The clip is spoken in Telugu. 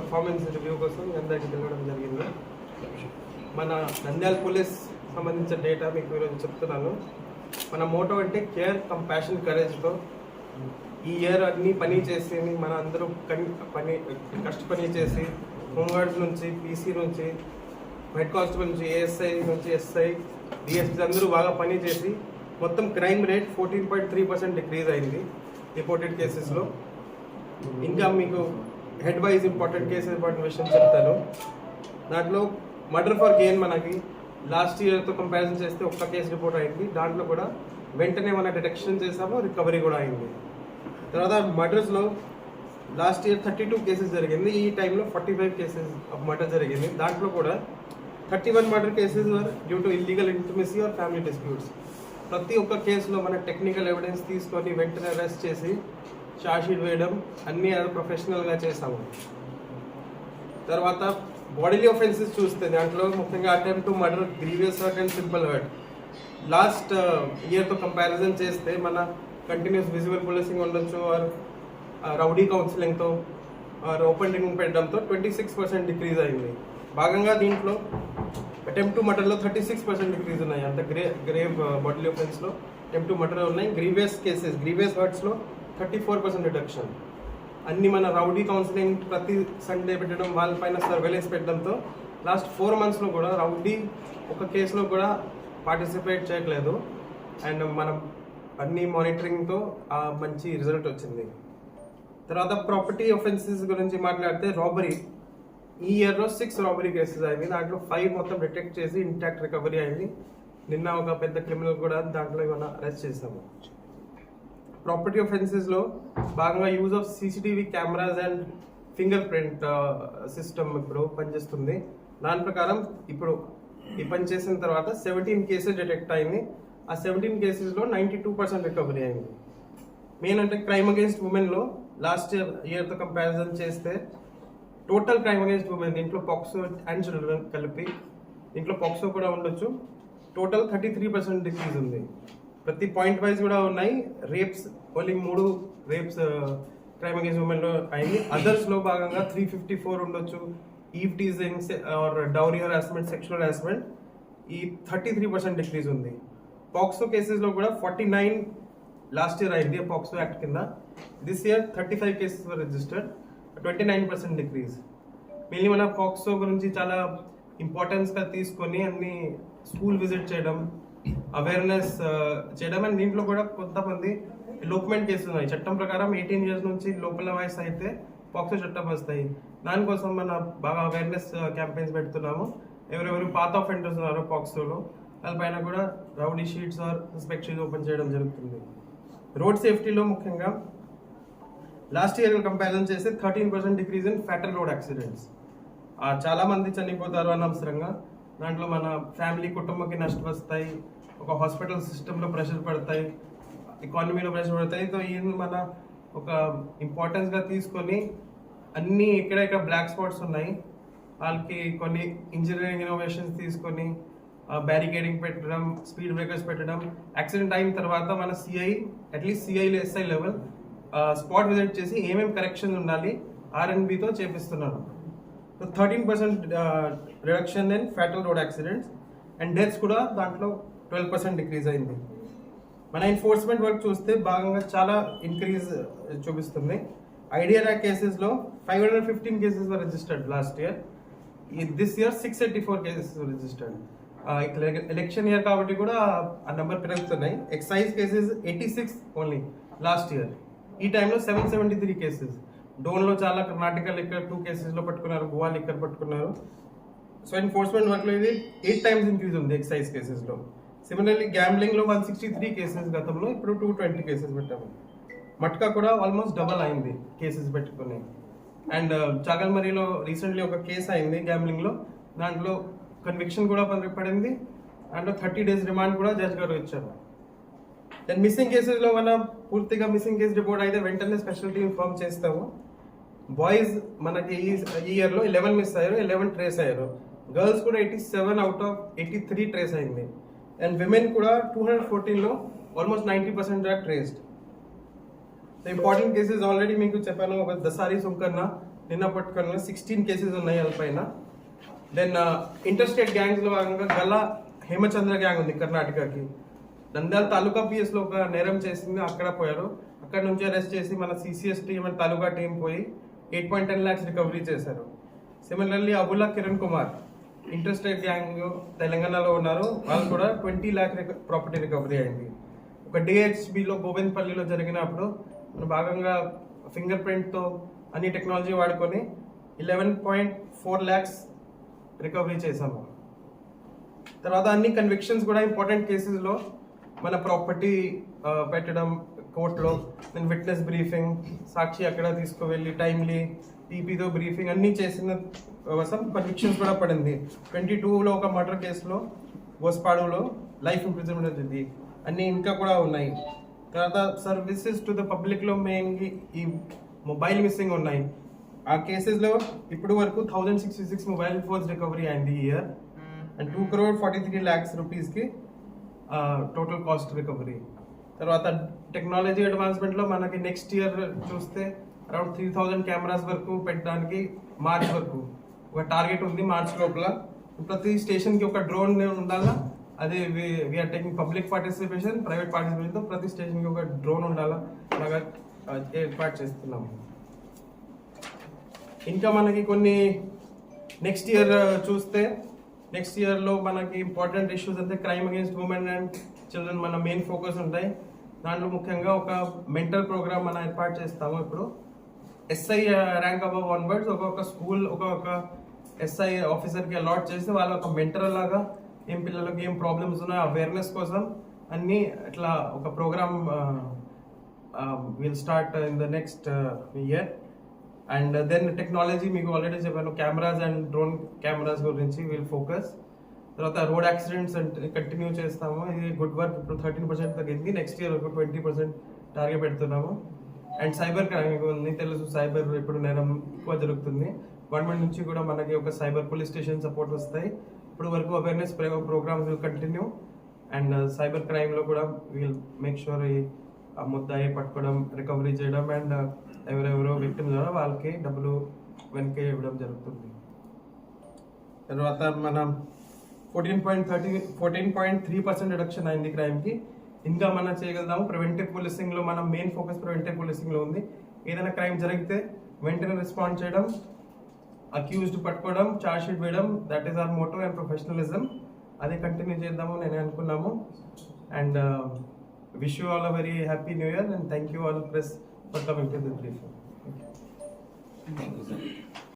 పర్ఫార్మెన్స్ రివ్యూ కోసం మీ అందరికీ తెలియడం జరిగింది. మన నంద్యాల పోలీస్ సంబంధించిన డేటా మీకు ఈరోజు చెప్తున్నాను. మన మోటో అంటే కేర్ కంపాషన్ కరేజ్తో ఈ ఇయర్ అన్ని పని చేసి మన అందరూ కని పని కష్టపని చేసి హోంగార్డ్స్ నుంచి పీసీ నుంచి హెడ్ కానిస్టేబుల్ నుంచి ఏఎస్ఐ నుంచి ఎస్ఐ డిఎస్పీ అందరూ బాగా పని చేసి మొత్తం crime rate fourteen point three percent decrease అయింది. రిపోర్టెడ్ కేసెస్లో ఇంకా మీకు head wise important cases important విషయం చెప్తాను. దాంట్లో మర్డర్ ఫర్ గెయిన్ మనకి లాస్ట్ ఇయర్తో కంపారిజన్ చేస్తే ఒక్క కేసు రిపోర్ట్ అయింది. దాంట్లో కూడా వెంటనే మన డిటెక్షన్ చేసాము రికవరీ కూడా అయింది. తర్వాత మర్డర్స్లో last year thirty two cases జరిగింది. ఈ టైంలో forty five cases of murder జరిగింది. దాంట్లో కూడా thirty one murder cases were due to illegal intimacy or family disputes ప్రతి ఒక్క కేసులో మన టెక్నికల్ ఎవిడెన్స్ తీసుకొని వెంటనే అరెస్ట్ చేసి షార్ట్షీట్ వేయడం అన్నీ అది ప్రొఫెషనల్గా చేసాము తర్వాత బాడీలీ ఒఫెన్సెస్ చూస్తే దాంట్లో ముఖ్యంగా attempt to murder grievous hurt and simple hurt last ఇయర్తో comparison చేస్తే మన కంటిన్యూస్ విజిబుల్ పోలీసింగ్ ఉండొచ్చు ఆర్ రౌడీ కౌన్సిలింగ్తో ఆర్ ఓపెన్ రింగ్ పెట్టడంతో ట్వంటీ సిక్స్ పర్సెంట్ డిక్రీజ్ అయింది. భాగంగా దీంట్లో అటెంప్ట్ టు మర్డర్లో థర్టీ సిక్స్ పర్సెంట్ డిక్రీజ్ ఉన్నాయి. అంత గ్రే గ్రేవ్ బాడీలీ ఒఫెన్స్లో అటెంప్ట్ టు మర్డర్ ఉన్నాయి. గ్రీవియస్ కేసెస్ గ్రీవియస్ హర్ట్స్లో థర్టీ ఫోర్ పర్సెంట్ రిడక్షన్ అన్ని మన రౌడీ కౌన్సిలింగ్ ప్రతి సండే పెట్టడం వాళ్ళపైన సర్వేలెన్స్ పెట్టడంతో లాస్ట్ ఫోర్ మంత్స్లో కూడా రౌడీ ఒక కేసులో కూడా పార్టిసిపేట్ చేయట్లేదు. అండ్ మనం అన్ని మానిటరింగ్తో మంచి రిజల్ట్ వచ్చింది. తర్వాత ప్రాపర్టీ ఒఫెన్సెస్ గురించి మాట్లాడితే రాబరీ ఈ ఇయర్లో సిక్స్ రాబరీ కేసెస్ అయింది దాంట్లో ఫైవ్ మొత్తం డిటెక్ట్ చేసి ఇంటాక్ట్ రికవరీ అయింది. నిన్న ఒక పెద్ద క్రిమినల్ కూడా దాంట్లో ఏమైనా అరెస్ట్ చేసాము ప్రాపర్టీ ఒఫెన్సెస్లో భాగంగా use of CCTV cameras and finger print system ఇప్పుడు పనిచేస్తుంది. దాని ప్రకారం ఇప్పుడు ఈ పని చేసిన తర్వాత సెవెంటీన్ కేసెస్ డిటెక్ట్ అయింది. ఆ సెవెంటీన్ కేసెస్లో నైంటీ టూ పర్సెంట్ రికవరీ అయింది. మెయిన్ అంటే క్రైమ్ అగేన్స్ట్ ఉమెన్లో లాస్ట్ ఇయర్ ఇయర్తో కంపారిజన్ చేస్తే టోటల్ క్రైమ్ అగేన్స్ట్ ఉమెన్ దీంట్లో పాక్సో అండ్ చిల్డ్రన్ కలిపి దీంట్లో పాక్సో కూడా ఉండొచ్చు. Total thirty three percent decrease ఉంది. ప్రతి పాయింట్ వైజ్ కూడా ఉన్నాయి. రేప్స్ ఓన్లీ మూడు రేప్స్ క్రైమ్ అగేన్స్ ఉమెన్లో అయింది. అదర్స్లో భాగంగా త్రీ ఫిఫ్టీ ఫోర్ ఉండొచ్చు eve teasing or dowry harassment sexual harassment ఈ థర్టీ త్రీ పర్సెంట్ డిక్రీజ్ ఉంది పాక్సో కేసెస్లో కూడా ఫార్టీ నైన్ లాస్ట్ ఇయర్ అయింది పాక్సో యాక్ట్ కింద. This year thirty five cases registered twenty nine percent decrease mainly మన పాక్సో గురించి చాలా ఇంపార్టెన్స్గా తీసుకొని అన్ని స్కూల్ విజిట్ చేయడం అవేర్నెస్ చేయడం. అండ్ దీంట్లో కూడా కొంతమంది లోక్మెంట్ కేసులు ఉన్నాయి చట్టం ప్రకారం ఎయిటీన్ ఇయర్స్ నుంచి లోపల వయసు అయితే పాక్సో చట్టం వస్తాయి. దానికోసం మన బాగా అవేర్నెస్ క్యాంపెయిన్స్ పెడుతున్నాము. ఎవరెవరు పాత ఆఫెండర్స్ ఉన్నారో పాక్సోలో వాళ్ళపైన కూడా rowdy sheets or suspect open చేయడం జరుగుతుంది. రోడ్ సేఫ్టీలో ముఖ్యంగా లాస్ట్ ఇయర్ కంపారిజన్ చేస్తే thirteen percent decrease in fatal road accidents చాలామంది చనిపోతారు అనవసరంగా. దాంట్లో మన ఫ్యామిలీ కుటుంబంకి నష్టం వస్తాయి. ఒక హాస్పిటల్ సిస్టంలో ప్రెషర్ పడతాయి. ఎకానమీలో ప్రెషర్ పడతాయి. సో ఈయన మన ఒక ఇంపార్టెన్స్గా తీసుకొని అన్ని ఎక్కడెక్కడ బ్లాక్ స్పాట్స్ ఉన్నాయి వాళ్ళకి కొన్ని ఇంజనీరింగ్ ఇన్నోవేషన్స్ తీసుకొని బ్యారికేడింగ్ పెట్టడం స్పీడ్ బ్రేకర్స్ పెట్టడం యాక్సిడెంట్ అయిన తర్వాత మన సిఐ అట్లీస్ట్ సిఐలో ఎస్ఐ లెవెల్ స్పాట్ విజిట్ చేసి ఏమేమి కరెక్షన్స్ ఉండాలి ఆర్ఎన్బితో చేపిస్తున్నారు thirteen percent reduction in fatal road accidents and deaths కూడా దాంట్లో ట్వెల్వ్ పర్సెంట్ డిక్రీజ్ అయింది. మన ఎన్ఫోర్స్మెంట్ వర్క్ చూస్తే భాగంగా చాలా ఇంక్రీజ్ uh, చూపిస్తుంది. ఐడియా కేసెస్లో five hundred fifteen cases registered last year this year six eighty four cases registered election year కాబట్టి కూడా ఆ నెంబర్ పెరుగుతున్నాయి. Excise cases eighty six only last year ఈ టైంలో సెవెన్ సెవెంటీ త్రీ కేసెస్ డోన్లో చాలా కర్ణాటక లిక్కర్ టూ కేసెస్లో పట్టుకున్నారు. గోవా లిక్కర్ పట్టుకున్నారు. సో ఎన్ఫోర్స్మెంట్ వర్క్లో ఇది ఎయిట్ టైమ్స్ ఇంక్రీజ్ ఉంది ఎక్సైజ్ కేసెస్లో సిమిలర్లీ గ్యాంబ్లింగ్లో వన్ సిక్స్టీ త్రీ కేసెస్ గతంలో ఇప్పుడు టూ ట్వంటీ కేసెస్ పెట్టాము. మట్కా కూడా ఆల్మోస్ట్ డబల్ అయింది కేసెస్ పెట్టుకుని. అండ్ uh, చాగల్మరిలో రీసెంట్లీ ఒక కేసు అయింది గ్యాంబ్లింగ్లో దాంట్లో కన్విక్షన్ కూడా పడింది అండ్ థర్టీ డేస్ రిమాండ్ కూడా జడ్జ్ గారు ఇచ్చారు. దెన్ మిస్సింగ్ కేసెస్లో మన పూర్తిగా మిస్సింగ్ కేసు రిపోర్ట్ అయితే వెంటనే స్పెషల్ టీమ్ ఫామ్ చేస్తాము. బాయ్స్ మనకి ఈ ఇయర్లో ఎలెవెన్ మిస్ అయ్యారు ఎలెవెన్ ట్రేస్ అయ్యారు. గర్ల్స్ కూడా eighty seven out of eighty three trace అయింది. అండ్ విమెన్ కూడా టూ హండ్రెడ్ ఫోర్టీన్లో almost ninety percent are traced important cases already మీకు చెప్పాను ఒక దసారి సుంకర్న నిన్న పట్టుకున్న సిక్స్టీన్ కేసెస్ ఉన్నాయి వాళ్ళపైన దెన్ ఇంటర్ స్టేట్ భాగంగా గల హేమచంద్ర గ్యాంగ్ ఉంది కర్ణాటకకి. నంద్యాల తాలూకా పిఎస్లో ఒక నేరం చేసింది అక్కడ పోయారు. అక్కడ నుంచి అరెస్ట్ చేసి మన CCS team and taluka team పోయి eight point ten lakhs recovery చేశారు. Similarly Abdulla Kiran Kumar. Interstate gang తెలంగాణలో ఉన్నారు. వాళ్ళు కూడా ట్వంటీ ల్యాక్ ప్రాపర్టీ రికవరీ అయింది. ఒక డిహెచ్బిలో గోవిందపల్లిలో జరిగినప్పుడు మన భాగంగా ఫింగర్ ప్రింట్తో అన్ని టెక్నాలజీ వాడుకొని eleven point four lakhs recovery చేసాము తర్వాత అన్ని కన్విక్షన్స్ కూడా ఇంపార్టెంట్ కేసెస్లో మన ప్రాపర్టీ పెట్టడం కోర్టులో నేను విట్నెస్ బ్రీఫింగ్ సాక్షి అక్కడ తీసుకువెళ్ళి టైమ్లీ టీపీతో బ్రీఫింగ్ అన్నీ చేసిన కోసం కన్విక్షన్స్ కూడా పడింది. ట్వంటీ టూలో ఒక మర్డర్ కేసులో గోస్పాడులో లైఫ్ ఇంప్రిజన్మెంట్ ఉంది అన్నీ ఇంకా కూడా ఉన్నాయి. తర్వాత సర్వీసెస్ టు ద పబ్లిక్లో మెయిన్లీ ఈ మొబైల్ మిస్సింగ్ ఉన్నాయి. ఆ కేసెస్లో ఇప్పుడు వరకు thousand sixty six mobile phones recovery అయింది year and two crore forty three lakhs రూపీస్కి టోటల్ కాస్ట్ రికవరీ తర్వాత టెక్నాలజీ అడ్వాన్స్మెంట్లో మనకి నెక్స్ట్ ఇయర్ చూస్తే అరౌండ్ త్రీ థౌజండ్ కెమెరాస్ వరకు పెట్టడానికి మార్చ్ వరకు ఒక టార్గెట్ ఉంది మార్చ్ లోపల. ప్రతి స్టేషన్కి ఒక డ్రోన్ ఉండాలా? అదే we are taking public participation private పార్టిసిపేషన్తో ప్రతి స్టేషన్కి ఒక డ్రోన్ ఉండాలా? అలాగా ఏర్పాటు చేస్తున్నాము. ఇంకా మనకి కొన్ని నెక్స్ట్ ఇయర్ చూస్తే నెక్స్ట్ ఇయర్లో మనకి ఇంపార్టెంట్ ఇష్యూస్ అంటే crime against women and children మన మెయిన్ ఫోకస్ ఉంటాయి. దాంట్లో ముఖ్యంగా ఒక మెంటల్ ప్రోగ్రామ్ మనం ఏర్పాటు చేస్తాము ఇప్పుడు. SI rank above one birds ఒక్కొక్క స్కూల్ ఒక్కొక్క ఎస్ఐ ఆఫీసర్కి అలాట్ చేసి వాళ్ళ ఒక మెంటర్ లాగా ఏం పిల్లలకి ఏం ప్రాబ్లమ్స్ ఉన్నాయో అవేర్నెస్ కోసం అన్ని ఇట్లా ఒక program will start in the next year and then technology మీకు ఆల్రెడీ చెప్పాను కెమెరాస్ అండ్ డ్రోన్ కెమెరాస్ గురించి విల్ ఫోకస్ తర్వాత రోడ్ యాక్సిడెంట్స్ అంటే కంటిన్యూ చేస్తాము. ఇది గుడ్ వర్క్. ఇప్పుడు థర్టీన్ పర్సెంట్ తగ్గింది. నెక్స్ట్ ఇయర్ ఒక ట్వంటీ పర్సెంట్ టార్గెట్ పెడుతున్నాము. అండ్ సైబర్ క్రైమ్ ఉంది తెలుసు. సైబర్ ఇప్పుడు నేరం ఎక్కువ జరుగుతుంది. గవర్నమెంట్ నుంచి కూడా మనకి ఒక సైబర్ పోలీస్ స్టేషన్ సపోర్ట్ వస్తాయి. ఇప్పుడు వరకు awareness programs will continue. And cyber క్రైమ్లో కూడా విల్ మేక్ షూర్ ఆ ముద్దాయి పట్టుకోవడం రికవరీ చేయడం అండ్ ఎవరెవరో విక్టిమ్స్ ఉన్నారో వాళ్ళకి డబ్బులు వెనకే ఇవ్వడం జరుగుతుంది. తర్వాత మనం fourteen point thirty fourteen point three percent reduction అయింది క్రైమ్కి ఇంకా మనం చేయగలుగుతాము. ప్రివెంటివ్ పోలీసింగ్లో మనం మెయిన్ ఫోకస్ ప్రివెంటివ్ పోలీసింగ్లో ఉంది. ఏదైనా క్రైమ్ జరిగితే వెంటనే రెస్పాండ్ చేయడం అక్యూజ్డ్ పట్టుకోవడం చార్జ్ షీట్ వేయడం that is our motto and professionalism అదే కంటిన్యూ చేద్దాము నేను అనుకున్నాము. And wish you all a very happy new year and thank you all press for coming to the brief thank you.